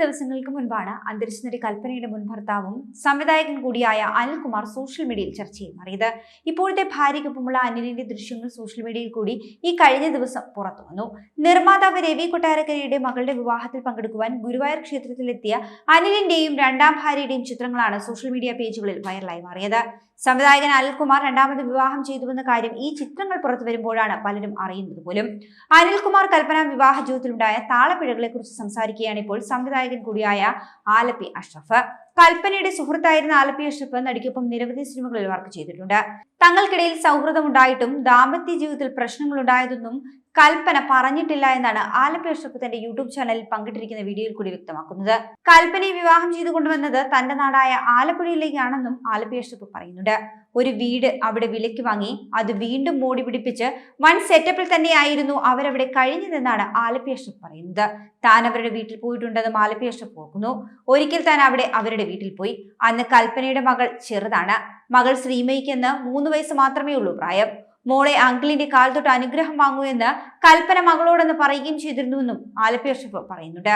ദിവസങ്ങൾക്ക് മുൻപാണ് അന്തരിച്ച നടി കൽപ്പനയുടെ മുൻ ഭർത്താവും സംവിധായകൻ കൂടിയായ അനിൽകുമാർ സോഷ്യൽ മീഡിയയിൽ ചർച്ചയിൽ മാറിയത്. ഇപ്പോഴത്തെ ഭാര്യയ്ക്കൊപ്പമുള്ള അനിലിന്റെ ദൃശ്യങ്ങൾ സോഷ്യൽ മീഡിയയിൽ കൂടി ഈ കഴിഞ്ഞ ദിവസം പുറത്തു വന്നു. നിർമ്മാതാവ് രവി കൊട്ടാരക്കരയുടെ മകളുടെ വിവാഹത്തിൽ പങ്കെടുക്കുവാൻ ഗുരുവായൂർ ക്ഷേത്രത്തിലെത്തിയ അനിലിന്റെയും രണ്ടാം ഭാര്യയുടെയും ചിത്രങ്ങളാണ് സോഷ്യൽ മീഡിയ പേജുകളിൽ വൈറലായി മാറിയത്. സംവിധായകൻ അനിൽകുമാർ രണ്ടാമത് വിവാഹം ചെയ്തുവെന്ന കാര്യം ഈ ചിത്രങ്ങൾ പുറത്തു വരുമ്പോഴാണ് പലരും അറിയുന്നത് പോലും. അനിൽകുമാർ കൽപ്പന വിവാഹ ജീവിതത്തിലുണ്ടായ താളപ്പിഴകളെ കുറിച്ച് സംസാരിക്കുകയാണ് ഇപ്പോൾ സംവിധായകൻ കൂടിയായ ആലപ്പി അഷ്റഫ്. കൽപ്പനയുടെ സുഹൃത്തായിരുന്ന ആലപ്പി അഷ്റഫ് നടിക്കൊപ്പം നിരവധി സിനിമകളിൽ വർക്ക് ചെയ്തിട്ടുണ്ട്. തങ്ങൾക്കിടയിൽ സൗഹൃദം ഉണ്ടായിട്ടും ദാമ്പത്യ ജീവിതത്തിൽ പ്രശ്നങ്ങളുണ്ടായതൊന്നും കൽപ്പന പറഞ്ഞിട്ടില്ല എന്നാണ് ആലപ്പി അഷ്റഫ് തന്റെ യൂട്യൂബ് ചാനലിൽ പങ്കിട്ടിരിക്കുന്ന വീഡിയോയിൽ കൂടി വ്യക്തമാക്കുന്നത്. കൽപ്പനയെ വിവാഹം ചെയ്തു കൊണ്ടുവന്നത് തന്റെ നാടായ ആലപ്പുഴയിലേക്കാണെന്നും ആലപ്പി അഷ്റഫ് പറയുന്നുണ്ട്. ഒരു വീട് അവിടെ വിലയ്ക്ക് വാങ്ങി അത് വീണ്ടും മോടി പിടിപ്പിച്ച് വൺ സെറ്റപ്പിൽ തന്നെയായിരുന്നു അവരവിടെ കഴിഞ്ഞതെന്നാണ് ആലപ്പി അഷ്റഫ് പറയുന്നത്. താൻ അവരുടെ വീട്ടിൽ പോയിട്ടുണ്ടെന്നും ആലപ്പി അഷ്റഫ് ഓർക്കുന്നു. ഒരിക്കൽ താൻ അവിടെ അവരുടെ വീട്ടിൽ പോയി. അന്ന് കൽപ്പനയുടെ മകൾ ചെറുതാണ്. മകൾ ശ്രീമയ്ക്ക് എന്ന് മൂന്ന് വയസ്സ് മാത്രമേ ഉള്ളൂ പ്രായം. മോളെ അങ്കിളിന്റെ കാൽ തൊട്ട് അനുഗ്രഹം വാങ്ങൂ എന്ന് കൽപ്പന മകളോടെന്ന് പറയുകയും ചെയ്തിരുന്നുവെന്നും ആലപ്പി അഷ്റഫ് പറയുന്നുണ്ട്.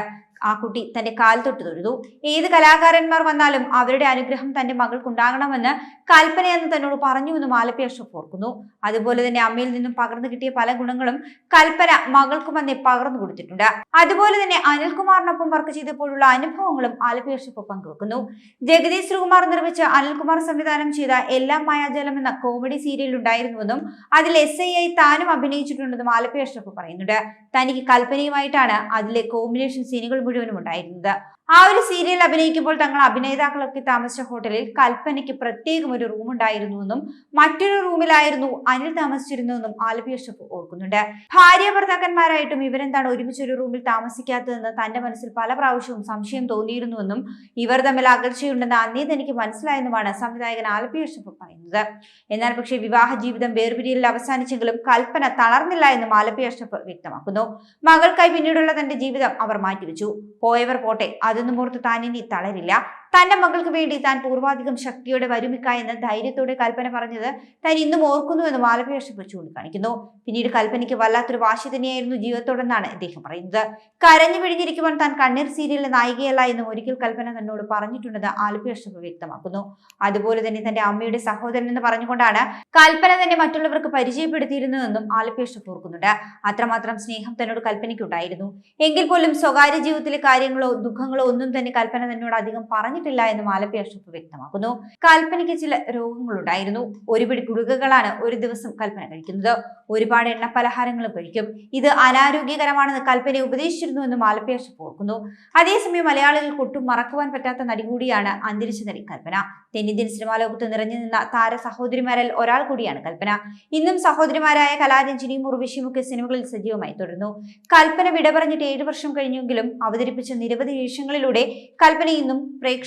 ആ കുട്ടി തന്റെ കാൽ തൊട്ട് തൊഴുതു. ഏത് കലാകാരന്മാർ വന്നാലും അവരുടെ അനുഗ്രഹം തന്റെ മകൾക്കുണ്ടാകണമെന്ന് കൽപ്പന എന്ന് തന്നോട് പറഞ്ഞുവെന്നും ആലപ്പി അഷ്റഫ് ഓർക്കുന്നു. അതുപോലെ തന്നെ അമ്മയിൽ നിന്നും പകർന്നു കിട്ടിയ പല ഗുണങ്ങളും കൽപ്പന മകൾക്കും അന്നേ പകർന്നു കൊടുത്തിട്ടുണ്ട്. അതുപോലെ തന്നെ അനിൽകുമാറിനൊപ്പം വർക്ക് ചെയ്തപ്പോഴുള്ള അനുഭവങ്ങളും ആലപ്പി അഷ്റഫ് പങ്കുവെക്കുന്നു. ജഗദീഷ് ശ്രീകുമാർ നിർമ്മിച്ച അനിൽകുമാർ സംവിധാനം ചെയ്ത എല്ലാം മായാജലം എന്ന കോമഡി സീരിയൽ ഉണ്ടായിരുന്നുവെന്നും അതിൽ എസ് ഐ ആയി താനും അഭിനയിച്ചിട്ടുണ്ടെന്നും ആലപ്പി അഷ്റഫ് പറയുന്നുണ്ട്. തനിക്ക് കൽപ്പനയുമായിട്ടാണ് അതിലെ കോമ്പിനേഷൻ സീനുകൾ മുഴുവനും ഉണ്ടായിരുന്നത് ആ ഒരു സീരിയൽ അഭിനയിക്കുമ്പോൾ തങ്ങൾ അഭിനേതാക്കളൊക്കെ താമസിച്ച ഹോട്ടലിൽ കൽപ്പനയ്ക്ക് പ്രത്യേകം ഒരു റൂം ഉണ്ടായിരുന്നുവെന്നും മറ്റൊരു റൂമിലായിരുന്നു അനിൽ താമസിച്ചിരുന്നുവെന്നും ആലപ്പി അഷ്റഫ് ഓർക്കുന്നുണ്ട്. ഭാര്യ ഭർത്താക്കന്മാരായിട്ടും ഇവരെന്താണ് ഒരുമിച്ച് ഒരു റൂമിൽ താമസിക്കാത്തതെന്ന് തന്റെ മനസ്സിൽ പല പ്രാവശ്യവും സംശയം തോന്നിയിരുന്നുവെന്നും ഇവർ തമ്മിൽ അകൽച്ചയുണ്ടെന്ന് അന്നേ തനിക്ക് മനസ്സിലായെന്നുമാണ് സംവിധായകൻ ആലപ്പി അഷ്റഫ് പറയുന്നത്. എന്നാൽ പക്ഷേ വിവാഹ ജീവിതം വേർപിരിയലിൽ അവസാനിച്ചെങ്കിലും കൽപ്പന തളർന്നില്ല എന്നും ആലപ്പി അഷ്റഫ് വ്യക്തമാക്കുന്നു. മകൾക്കായി പിന്നീടുള്ള തന്റെ ജീവിതം അവർ മാറ്റിവെച്ചു. പോയവർ പോട്ടെ അതൊന്നും ഓർത്ത് താൻ ഇനി തളരില്ല. തന്റെ മകൾക്ക് വേണ്ടി താൻ പൂർവാധികം ശക്തിയോടെ വരുമിക്ക എന്ന് ധൈര്യത്തോടെ കൽപ്പന പറഞ്ഞത് താൻ ഇന്നും ഓർക്കുന്നുവെന്ന് ആലപ്പി അഷ്റഫ് ചൂണ്ടിക്കാണിക്കുന്നു പിന്നീട് കൽപ്പനയ്ക്ക് വല്ലാത്തൊരു വാശി തന്നെയായിരുന്നു ജീവിതത്തോടെന്നാണ് ഇദ്ദേഹം പറയുന്നത്. കരഞ്ഞു പിഴിഞ്ഞിരിക്കുവാൻ താൻ കണ്ണീർ സീരിയലിലെ നായികയല്ല എന്നും ഒരിക്കൽ കൽപ്പന തന്നോട് പറഞ്ഞിട്ടുണ്ടെന്ന് ആലപ്പി അഷ്റഫ് വ്യക്തമാക്കുന്നു. അതുപോലെ തന്നെ തന്റെ അമ്മയുടെ സഹോദരൻ എന്ന് പറഞ്ഞുകൊണ്ടാണ് കൽപ്പന തന്നെ മറ്റുള്ളവർക്ക് പരിചയപ്പെടുത്തിയിരുന്നതെന്നും ആലപ്പി അഷ്റഫ് ഓർക്കുന്നുണ്ട്. അത്രമാത്രം സ്നേഹം തന്നോട് കൽപ്പനയ്ക്കുണ്ടായിരുന്നു. എങ്കിൽ പോലും സ്വകാര്യ ജീവിതത്തിലെ കാര്യങ്ങളോ ദുഃഖങ്ങളോ ഒന്നും തന്നെ കൽപ്പന തന്നോട് അധികം പറഞ്ഞിട്ടില്ല എന്ന് മാലപ്പി അഷ്റഫ് വ്യക്തമാക്കുന്നു. കൽപ്പനയ്ക്ക് ചില രോഗങ്ങളുണ്ടായിരുന്നു. ഒരുപിടി ഗുളികകളാണ് ഒരു ദിവസം കൽപ്പന കഴിക്കുന്നത്. ഒരുപാട് എണ്ണ പലഹാരങ്ങളും കഴിക്കും. ഇത് അനാരോഗ്യകരമാണെന്ന് കൽപ്പന ഉപദേശിച്ചിരുന്നു എന്ന് മാലപ്പി അഷ്റഫ് ഓർക്കുന്നു. അതേസമയം മലയാളികൾ ഒട്ടും മറക്കുവാൻ പറ്റാത്ത നടി കൂടിയാണ് അന്തരിച്ച നടി കൽപ്പന. തെന്നിന്ത്യൻ സിനിമാ ലോകത്ത് നിറഞ്ഞു നിന്ന താര സഹോദരിമാരിൽ ഒരാൾ കൂടിയാണ് കൽപ്പന. ഇന്നും സഹോദരിമാരായ കലാരഞ്ജിനിയും ഉർവിശിയും ഒക്കെ സിനിമകളിൽ സജീവമായി തുടരുന്നു. കൽപ്പന വിട പറഞ്ഞിട്ട് ഏഴു വർഷം കഴിഞ്ഞെങ്കിലും അവതരിപ്പിച്ച നിരവധി വേഷങ്ങളിലൂടെ കൽപ്പന ഇന്നും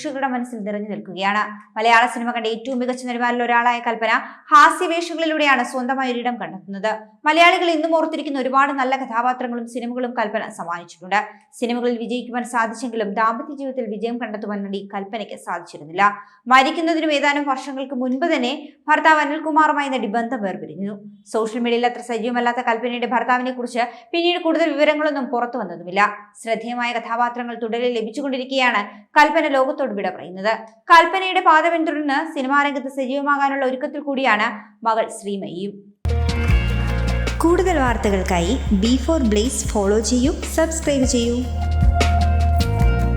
പ്രേക്ഷകരുടെ മനസ്സിൽ നിറഞ്ഞു നിൽക്കുകയാണ്. മലയാള സിനിമ കണ്ട ഏറ്റവും മികച്ച നടിമാരിൽ ഒരാളായ കൽപ്പന ഹാസ്യവേഷങ്ങളിലൂടെയാണ് സ്വന്തമായ ഒരിടം കണ്ടെത്തുന്നത്. മലയാളികൾ ഇന്നും ഓർത്തിരിക്കുന്ന ഒരുപാട് നല്ല കഥാപാത്രങ്ങളും സിനിമകളും കൽപ്പന സമ്മാനിച്ചിട്ടുണ്ട്. സിനിമകളിൽ വിജയിക്കുവാൻ സാധിച്ചെങ്കിലും ദാമ്പത്യ ജീവിതത്തിൽ വിജയം കണ്ടെത്തുവാൻ നടി കൽപ്പനയ്ക്ക് സാധിച്ചിരുന്നില്ല. മരിക്കുന്നതിനും ഏതാനും വർഷങ്ങൾക്ക് മുൻപ് തന്നെ ഭർത്താവ് അനിൽകുമാറുമായി നടി ബന്ധം വേർപിരിഞ്ഞു. സോഷ്യൽ മീഡിയയിൽ അത്ര സജീവമല്ലാത്ത കൽപ്പനയുടെ ഭർത്താവിനെ കുറിച്ച് പിന്നീട് കൂടുതൽ വിവരങ്ങളൊന്നും പുറത്തു വന്നതുമില്ല. ശ്രദ്ധേയമായ കഥാപാത്രങ്ങൾ തുടരെ ലഭിച്ചുകൊണ്ടിരിക്കുകയാണ് കൽപ്പന ലോകത്തോട് വിട പറയുന്നത്. കൽപ്പനയുടെ പാത പിന്തുടർന്ന് സിനിമാ രംഗത്ത് സജീവമാകാനുള്ള ഒരുക്കത്തിൽ കൂടിയാണ് മകൾ ശ്രീമയിയും കൂടുതൽ വാർത്തകൾക്കായി ബി ഫോർ ബ്ലേസ് ഫോളോ ചെയ്യൂ സബ്സ്ക്രൈബ് ചെയ്യൂ.